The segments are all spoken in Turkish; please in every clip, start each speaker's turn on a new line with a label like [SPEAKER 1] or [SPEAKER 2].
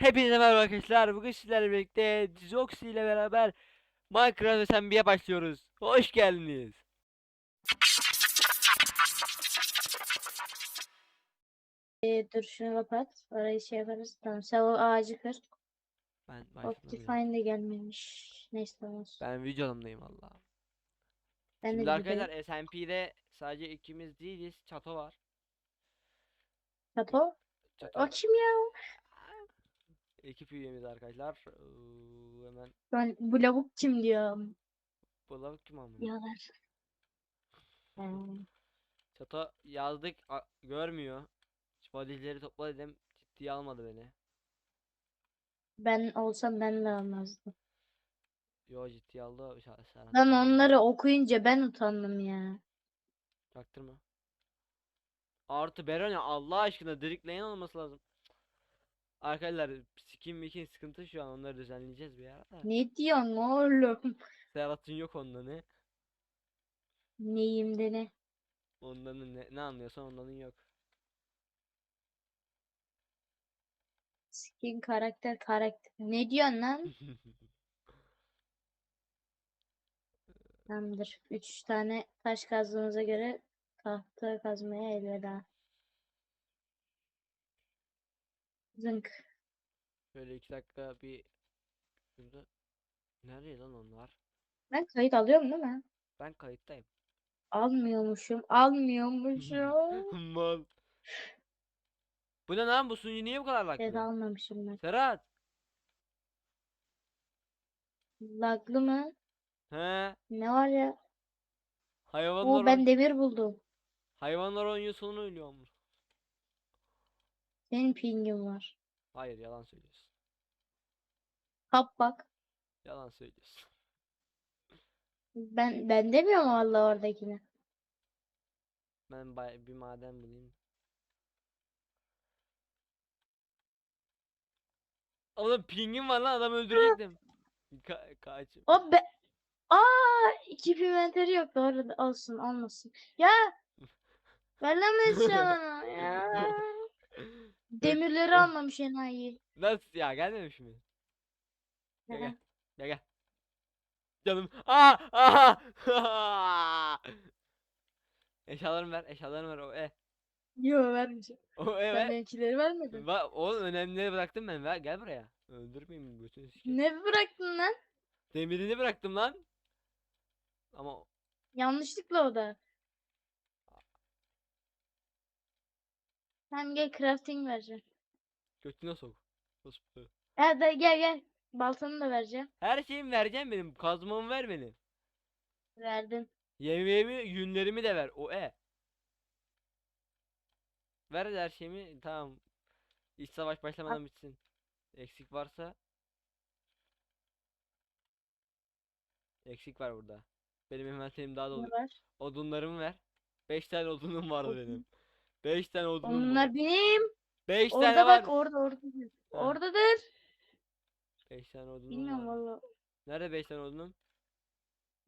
[SPEAKER 1] Hepinize merhaba arkadaşlar. Bugün sizlerle birlikte Dizoxy ile beraber Minecraft SMB'ye başlıyoruz. Hoş geldiniz.
[SPEAKER 2] Ee, dur şunu kapat. Orayı şey yaparız. Tamam sen o ağacı kır.
[SPEAKER 1] Ben.
[SPEAKER 2] Optifine de gelmemiş. Neyse olsun.
[SPEAKER 1] Ben videodayım valla.
[SPEAKER 2] Ben de
[SPEAKER 1] Şimdi
[SPEAKER 2] videodayım.
[SPEAKER 1] arkadaşlar SMP'de sadece ikimiz değiliz. Çato var.
[SPEAKER 2] Tato.
[SPEAKER 1] Çato
[SPEAKER 2] O kim ya?
[SPEAKER 1] Ekip üyemiz arkadaşlar. Ee, hemen
[SPEAKER 2] Ben bu lavuk kim diyor.
[SPEAKER 1] bulalım kim ama.
[SPEAKER 2] Diyorlar. Hmm.
[SPEAKER 1] Çato yazdık a- görmüyor. Body'leri topla dedim. Ciddiye almadı beni.
[SPEAKER 2] Ben olsam ben de almazdım.
[SPEAKER 1] Yo ciddiye aldı. Şa-.
[SPEAKER 2] Ben onları okuyunca ben utandım ya.
[SPEAKER 1] Çaktırma. Artı Beronya Allah aşkına Dirk Lane olması lazım. Arkadaşlar skin mikin sıkıntı şu an onları düzenleyeceğiz bir ara da.
[SPEAKER 2] Ne diyorsun oğlum?
[SPEAKER 1] Serhat'ın yok onda ne?
[SPEAKER 2] Neyim de ne?
[SPEAKER 1] Ondan ne, ne anlıyorsan onların yok.
[SPEAKER 2] Skin karakter karakter. Ne diyorsun lan? Tamamdır. Üç tane taş kazdığımıza göre tahta kazmaya elveda. Zınk.
[SPEAKER 1] Şöyle iki dakika bir şurada Nerede lan onlar?
[SPEAKER 2] Ben kayıt alıyorum değil mi?
[SPEAKER 1] Ben kayıttayım.
[SPEAKER 2] Almıyormuşum. Almıyormuşum.
[SPEAKER 1] Mal. Bu ne lan bu sunucu niye bu kadar laglı?
[SPEAKER 2] almamışım ben.
[SPEAKER 1] Serhat.
[SPEAKER 2] Laglı mı?
[SPEAKER 1] He.
[SPEAKER 2] Ne var ya?
[SPEAKER 1] Hayvanlar
[SPEAKER 2] Oo ben demir buldum.
[SPEAKER 1] hayvanlar oynuyor sonu ölüyormuş.
[SPEAKER 2] Senin pingin var.
[SPEAKER 1] Hayır yalan söylüyorsun.
[SPEAKER 2] Kap bak.
[SPEAKER 1] Yalan söylüyorsun.
[SPEAKER 2] Ben ben demiyorum vallahi oradakini.
[SPEAKER 1] Ben bay- bir maden bulayım. Oğlum pingim var lan adam öldürecektim. Ka kaç.
[SPEAKER 2] O be Aa iki inventörü yok doğru olsun olmasın. Ya Veremez sana ya. Demirleri almamış enayi.
[SPEAKER 1] Nasıl ya gelmemiş mi? Gel
[SPEAKER 2] Hı.
[SPEAKER 1] gel. Gel gel. Canım. Aa! Aa! Eşyalarımı ver, eşyalarımı ver o e.
[SPEAKER 2] Yo vermeyeceğim.
[SPEAKER 1] O e
[SPEAKER 2] Sen
[SPEAKER 1] ver.
[SPEAKER 2] benimkileri vermedin.
[SPEAKER 1] Va o önemlileri bıraktım ben. Ver gel buraya. Öldürmeyeyim götünü sikeyim.
[SPEAKER 2] Ne bıraktın lan?
[SPEAKER 1] Demirini bıraktım lan. Ama
[SPEAKER 2] Yanlışlıkla o da. Tamam gel crafting vereceğim.
[SPEAKER 1] götüne sok. Orospu.
[SPEAKER 2] Hadi gel gel. Baltanı da vereceğim.
[SPEAKER 1] Her şeyimi vereceğim benim. Kazmamı ver benim.
[SPEAKER 2] Verdin.
[SPEAKER 1] Yemeğimi, yünlerimi de ver. O e. Ver her şeyimi. Tamam. İç savaş başlamadan bitsin. Eksik varsa. Eksik var burada. Benim envanterim daha dolu.
[SPEAKER 2] Var?
[SPEAKER 1] Odunlarımı ver. 5 tane odunum vardı benim. 5 tane odunum var.
[SPEAKER 2] Onlar benim.
[SPEAKER 1] 5 tane
[SPEAKER 2] Orada
[SPEAKER 1] var.
[SPEAKER 2] bak orada oradadır.
[SPEAKER 1] Ha.
[SPEAKER 2] Oradadır.
[SPEAKER 1] 5 tane odunum
[SPEAKER 2] Bilmiyorum
[SPEAKER 1] var.
[SPEAKER 2] valla.
[SPEAKER 1] Nerede 5 tane odunum?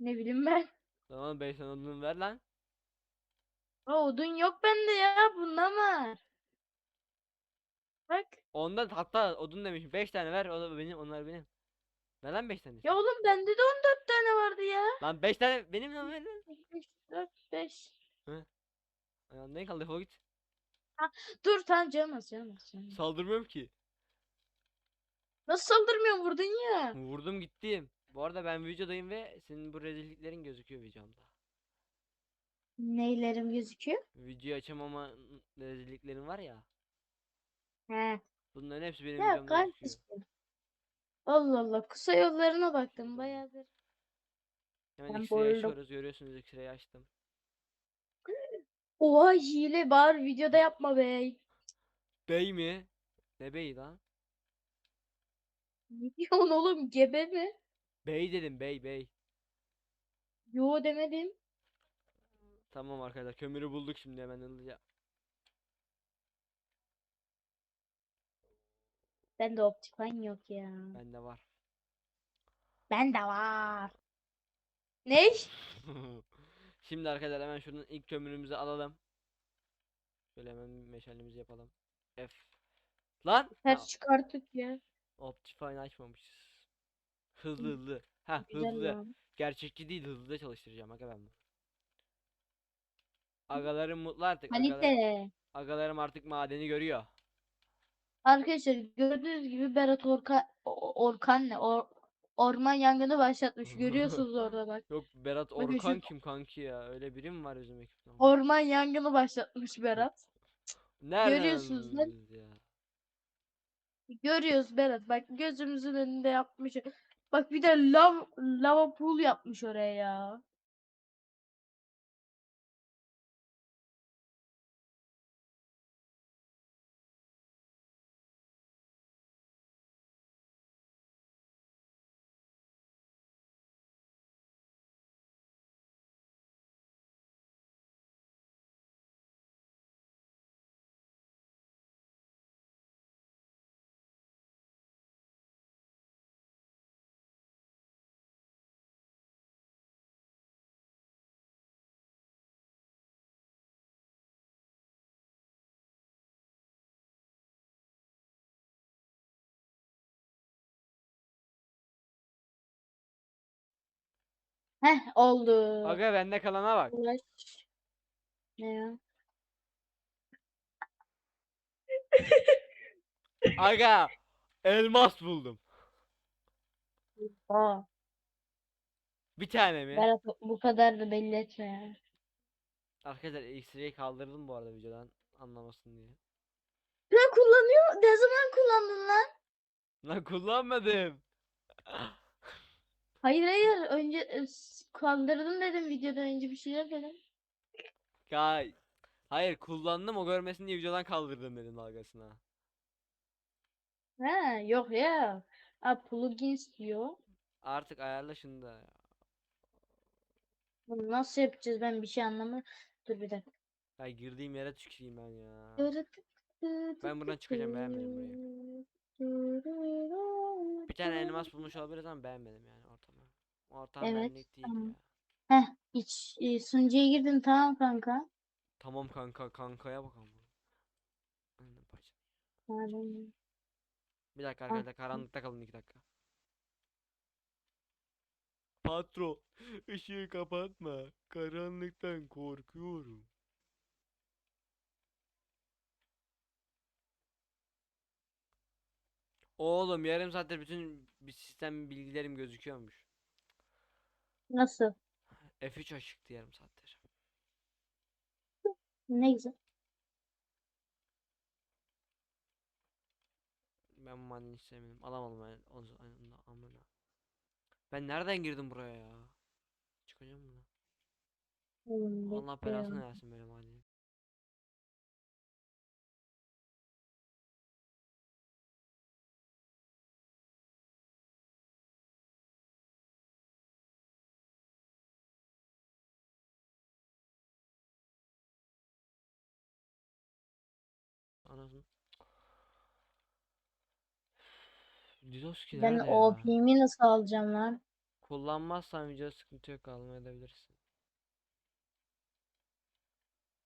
[SPEAKER 2] Ne bileyim ben.
[SPEAKER 1] Tamam 5 tane odunum ver lan.
[SPEAKER 2] Aa, odun yok bende ya. Bundan var. Bak.
[SPEAKER 1] Ondan hatta odun demişim. 5 tane ver. O da benim, onlar benim. Ver lan 5 tane.
[SPEAKER 2] Ya oğlum bende de 14 tane vardı ya.
[SPEAKER 1] Lan 5 tane benim lan lan.
[SPEAKER 2] 3, 4, 5.
[SPEAKER 1] Ayağın ne kaldı defol git.
[SPEAKER 2] Dur tamam canım az canım az, canım az.
[SPEAKER 1] Saldırmıyorum ki.
[SPEAKER 2] Nasıl saldırmıyorsun vurdun ya.
[SPEAKER 1] Vurdum gittim. Bu arada ben videodayım ve senin bu rezilliklerin gözüküyor videomda.
[SPEAKER 2] Neylerim gözüküyor?
[SPEAKER 1] Videoyu açamama rezilliklerin var ya.
[SPEAKER 2] He.
[SPEAKER 1] Bunların hepsi benim
[SPEAKER 2] Ya
[SPEAKER 1] videomda gözüküyor.
[SPEAKER 2] kardeşim. Allah Allah kısa yollarına baktım bayağıdır.
[SPEAKER 1] Hemen
[SPEAKER 2] Ben
[SPEAKER 1] açıyoruz. Görüyorsunuz X-ray'i açtım.
[SPEAKER 2] Oha hile bari videoda yapma be.
[SPEAKER 1] Bey mi? Ne bey lan?
[SPEAKER 2] Ne diyorsun oğlum gebe mi?
[SPEAKER 1] Bey dedim bey bey.
[SPEAKER 2] Yo demedim.
[SPEAKER 1] Tamam arkadaşlar kömürü bulduk şimdi hemen hızlıca.
[SPEAKER 2] Bende optifine yok ya.
[SPEAKER 1] Bende var.
[SPEAKER 2] Bende var. Ne?
[SPEAKER 1] Şimdi arkadaşlar hemen şunun ilk kömürümüzü alalım. Şöyle hemen meşalemizi yapalım. F Lan! Ha,
[SPEAKER 2] Ters çıkarttık ya.
[SPEAKER 1] Optifine açmamışız. Hızlı hızlı. Ha hızlı.
[SPEAKER 2] lan.
[SPEAKER 1] Gerçekçi değil hızlı çalıştıracağım aga ben bunu. Agalarım mutlu artık. Agalar,
[SPEAKER 2] Kalite.
[SPEAKER 1] agalarım artık madeni görüyor.
[SPEAKER 2] Arkadaşlar gördüğünüz gibi Berat Orka, Orkan ne? Or, orman yangını başlatmış. Görüyorsunuz orada bak.
[SPEAKER 1] Yok Berat
[SPEAKER 2] Bakın şu-
[SPEAKER 1] Orkan kim kanki ya? Öyle biri mi var bizim ekipte?
[SPEAKER 2] Orman yangını başlatmış Berat.
[SPEAKER 1] Nereden
[SPEAKER 2] görüyorsunuz lan.
[SPEAKER 1] anladınız ya?
[SPEAKER 2] Görüyoruz Berat. Bak gözümüzün önünde yapmış. Bak bir de lav, lava pool yapmış oraya ya. Heh oldu.
[SPEAKER 1] Aga bende kalana bak.
[SPEAKER 2] Ulaş. Ne ya?
[SPEAKER 1] Aga elmas buldum.
[SPEAKER 2] Aa,
[SPEAKER 1] Bir tane mi?
[SPEAKER 2] Berat bu kadar da belli etme ya.
[SPEAKER 1] Arkadaşlar X-ray'i kaldırdım bu arada videodan anlamasın diye.
[SPEAKER 2] Ne kullanıyor? Ne zaman kullandın lan?
[SPEAKER 1] Lan kullanmadım.
[SPEAKER 2] Hayır hayır önce e, s- kaldırdım dedim videodan önce bir şeyler dedim.
[SPEAKER 1] Ya hayır kullandım o görmesin diye videodan kaldırdım dedim dalgasına.
[SPEAKER 2] Ha yok ya. Aa, plugins diyor.
[SPEAKER 1] Artık ayarla şunu da.
[SPEAKER 2] Bunu nasıl yapacağız ben bir şey anlamadım. Dur bir dakika.
[SPEAKER 1] Ya girdiğim yere tüküreyim ben ya.
[SPEAKER 2] Ben
[SPEAKER 1] buradan çıkacağım, beğenmedim Bir tane elmas bulmuş olabiliriz ama beğenmedim yani. Ortam
[SPEAKER 2] Evet,
[SPEAKER 1] benlik değil
[SPEAKER 2] tamam.
[SPEAKER 1] ya.
[SPEAKER 2] Heh, iç, e, sunucuya girdim tamam kanka.
[SPEAKER 1] Tamam kanka kankaya bakalım. Aynen.
[SPEAKER 2] Pardon.
[SPEAKER 1] Bir dakika
[SPEAKER 2] Ah,
[SPEAKER 1] arkadaşlar karanlıkta kalın iki dakika. Patron ışığı kapatma. Karanlıktan korkuyorum. Oğlum yarım saattir bütün bir sistem bilgilerim gözüküyormuş.
[SPEAKER 2] Nasıl?
[SPEAKER 1] F3 açıktı yarım saattir.
[SPEAKER 2] Ne güzel.
[SPEAKER 1] Ben hiç sevmedim. Alamadım ben. O z- aynen, amına. Ben nereden girdim buraya ya? Çıkacağım mı? Allah belasını versin böyle madeni. Anasını. Didoski
[SPEAKER 2] Ben
[SPEAKER 1] nerede ya?
[SPEAKER 2] OP'mi nasıl alacağım lan?
[SPEAKER 1] Kullanmazsan video sıkıntı yok alma edebilirsin.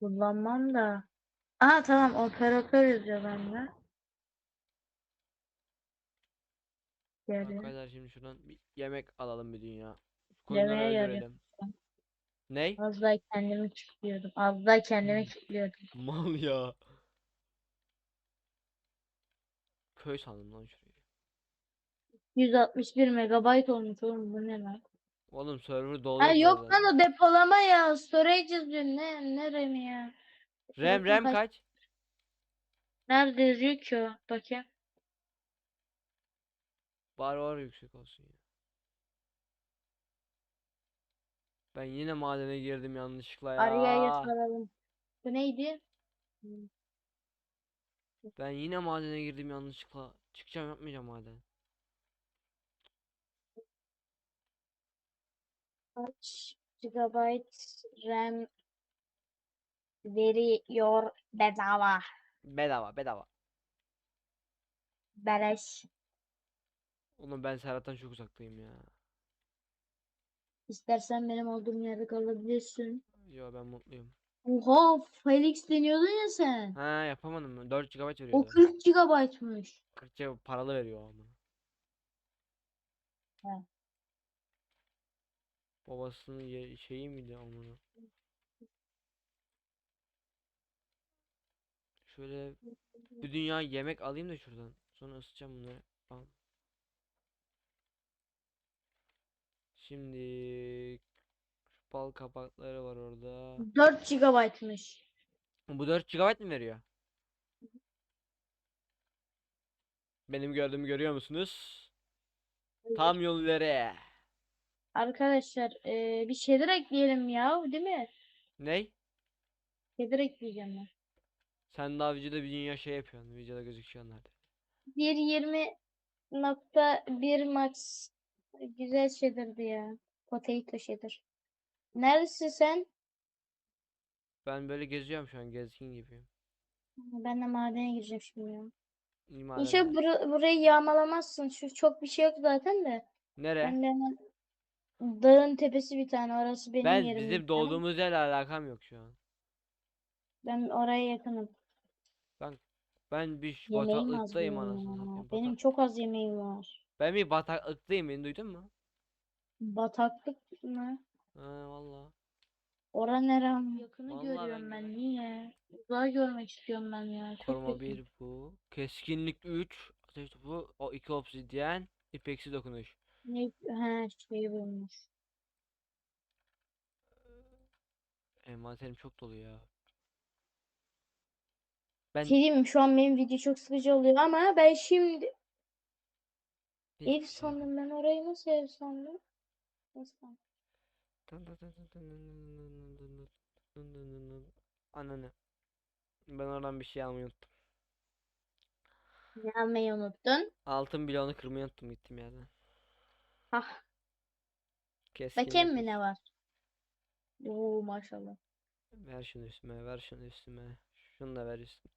[SPEAKER 2] Kullanmam da. Aa tamam operatör yazıyor bende. Geri.
[SPEAKER 1] Arkadaşlar şimdi şuradan bir yemek alalım bir dünya. Koyunları
[SPEAKER 2] Yemeğe yarıyor.
[SPEAKER 1] öldürelim. Ney?
[SPEAKER 2] Az daha kendimi kilitliyordum. Az daha kendimi kilitliyordum.
[SPEAKER 1] Mal ya. Köy sandım lan şurayı.
[SPEAKER 2] 161 megabayt olmuş oğlum bu ne lan?
[SPEAKER 1] Oğlum server
[SPEAKER 2] Ha
[SPEAKER 1] doluyor bu
[SPEAKER 2] yok lan o depolama ya. Storage yazıyor. Ne, ne RAM ya?
[SPEAKER 1] RAM RAM
[SPEAKER 2] kaç-
[SPEAKER 1] kaç?
[SPEAKER 2] Nerede yazıyor ki o? Bakayım.
[SPEAKER 1] Bari var yüksek olsun ya. Ben yine madene girdim yanlışlıkla ya.
[SPEAKER 2] Araya'ya soralım. Bu neydi?
[SPEAKER 1] Ben yine madene girdim yanlışlıkla. Çıkacağım yapmayacağım maden.
[SPEAKER 2] Kaç gigabyte RAM veriyor bedava?
[SPEAKER 1] Bedava bedava.
[SPEAKER 2] Beleş.
[SPEAKER 1] Oğlum ben Serhat'tan çok uzaktayım ya.
[SPEAKER 2] İstersen benim olduğum yerde kalabilirsin.
[SPEAKER 1] Yo ben mutluyum.
[SPEAKER 2] Oha Felix deniyordun ya sen.
[SPEAKER 1] Ha yapamadım mı? 4 GB
[SPEAKER 2] O
[SPEAKER 1] veriyordu.
[SPEAKER 2] 40 GB'mış.
[SPEAKER 1] 40 GB paralı veriyor ama.
[SPEAKER 2] He.
[SPEAKER 1] Babasının ye- şeyi miydi amına? Şöyle bir dünya yemek alayım da şuradan. Sonra ısıtacağım bunları. Tamam. Şimdi bal kabakları var orada.
[SPEAKER 2] 4 GB'mış.
[SPEAKER 1] Bu 4 GB mi veriyor? Benim gördüğümü görüyor musunuz? Tam yol ileri.
[SPEAKER 2] Arkadaşlar eee, bir şeyler ekleyelim ya değil mi?
[SPEAKER 1] Ney?
[SPEAKER 2] Şeyler ekleyeceğim ben.
[SPEAKER 1] Sen daha videoda bir dünya şey yapıyorsun. Videoda gözüküyor nerede?
[SPEAKER 2] 1.20.1 max güzel şeylerdi ya. Potato shader. Neredesin sen?
[SPEAKER 1] Ben böyle geziyorum şu an gezgin gibiyim.
[SPEAKER 2] Ben de madene gireceğim şimdi ya.
[SPEAKER 1] İyi
[SPEAKER 2] İnşallah bura- burayı yağmalamazsın. Şu çok bir şey yok zaten de.
[SPEAKER 1] Nere?
[SPEAKER 2] Ben de hemen dağın tepesi bir tane. Orası benim
[SPEAKER 1] Ben
[SPEAKER 2] yerim.
[SPEAKER 1] bizim
[SPEAKER 2] tamam?
[SPEAKER 1] doğduğumuz yerle alakam yok şu an.
[SPEAKER 2] Ben oraya yakınım.
[SPEAKER 1] Ben bir
[SPEAKER 2] Yemeğim az
[SPEAKER 1] bataklıktayım
[SPEAKER 2] benim
[SPEAKER 1] anasını
[SPEAKER 2] ya.
[SPEAKER 1] satayım.
[SPEAKER 2] Benim
[SPEAKER 1] Batak-
[SPEAKER 2] çok az yemeğim var.
[SPEAKER 1] Ben bir bataklıktayım beni duydun mu?
[SPEAKER 2] Bataklık mı?
[SPEAKER 1] Ha valla.
[SPEAKER 2] Ora nerem? Yakını
[SPEAKER 1] Vallahi
[SPEAKER 2] görüyorum
[SPEAKER 1] ben
[SPEAKER 2] ben. Niye? Uzağı görmek istiyorum ben ya. Çok
[SPEAKER 1] Koruma
[SPEAKER 2] kötü.
[SPEAKER 1] 1 bu. Keskinlik 3. Ateş topu. O 2 obsidyen. İpeksi dokunuş.
[SPEAKER 2] Ne? He şey bulmuş.
[SPEAKER 1] Envanterim çok dolu ya. Ben
[SPEAKER 2] Şey diyeyim mi? Şu an benim video çok sıkıcı oluyor ama ben şimdi ev sandım ben orayı nasıl ev sandım? Nasıl?
[SPEAKER 1] Ananı. Ben oradan bir şey almayı unuttum.
[SPEAKER 2] Ne almayı unuttun?
[SPEAKER 1] Altın bloğunu kırmayı unuttum gittiğim yerden.
[SPEAKER 2] Hah.
[SPEAKER 1] Keskinlik
[SPEAKER 2] Bakayım mı ne var? Oo maşallah.
[SPEAKER 1] Ver şunu üstüme, ver şunu üstüme. Şunu da ver üstüme.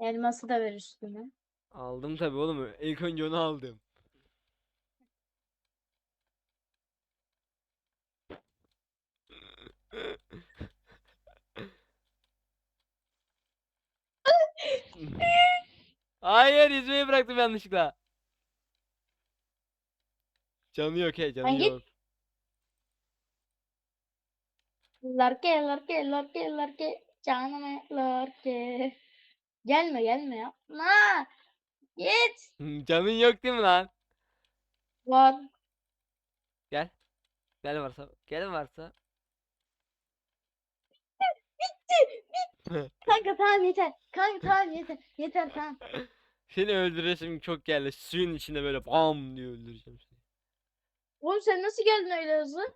[SPEAKER 2] Elması da ver üstüne.
[SPEAKER 1] Aldım tabii oğlum. İlk önce onu aldım. Hayır yüzmeyi bıraktım yanlışlıkla. Canı yok he canı
[SPEAKER 2] Hangi-
[SPEAKER 1] yok.
[SPEAKER 2] Larke larke larke larke canım larke. Gelme gelme yapma. Git.
[SPEAKER 1] Canın yok değil mi lan?
[SPEAKER 2] Var.
[SPEAKER 1] Gel. Gel varsa. Gel varsa.
[SPEAKER 2] Kanka tamam yeter. Kanka tamam yeter. Yeter tamam.
[SPEAKER 1] Seni öldüresim çok geldi. Suyun içinde böyle bam diye öldüreceğim seni.
[SPEAKER 2] Oğlum sen nasıl geldin öyle hızlı?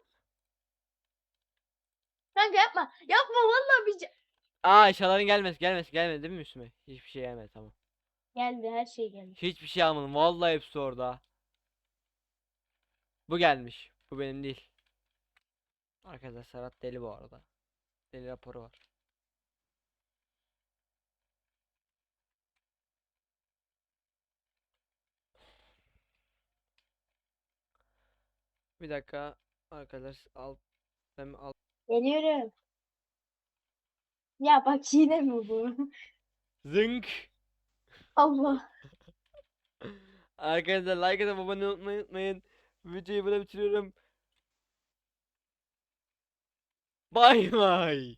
[SPEAKER 2] Kanka yapma. Yapma vallahi bir ce-
[SPEAKER 1] Aa eşyaların gelmez gelmez gelmedi değil mi üstüme? Hiçbir şey gelmedi tamam.
[SPEAKER 2] Geldi her şey geldi.
[SPEAKER 1] Hiçbir şey almadım. Vallahi hepsi orada. Bu gelmiş. Bu benim değil. Arkadaşlar Serhat deli bu arada. Deli raporu var. Bir dakika arkadaş al ben al
[SPEAKER 2] Geliyorum. Ya bak yine mi bu?
[SPEAKER 1] zınk
[SPEAKER 2] Allah.
[SPEAKER 1] Arkadaşlar like atıp abone olmayı unutmayın. Videoyu burada bitiriyorum. Bay bay.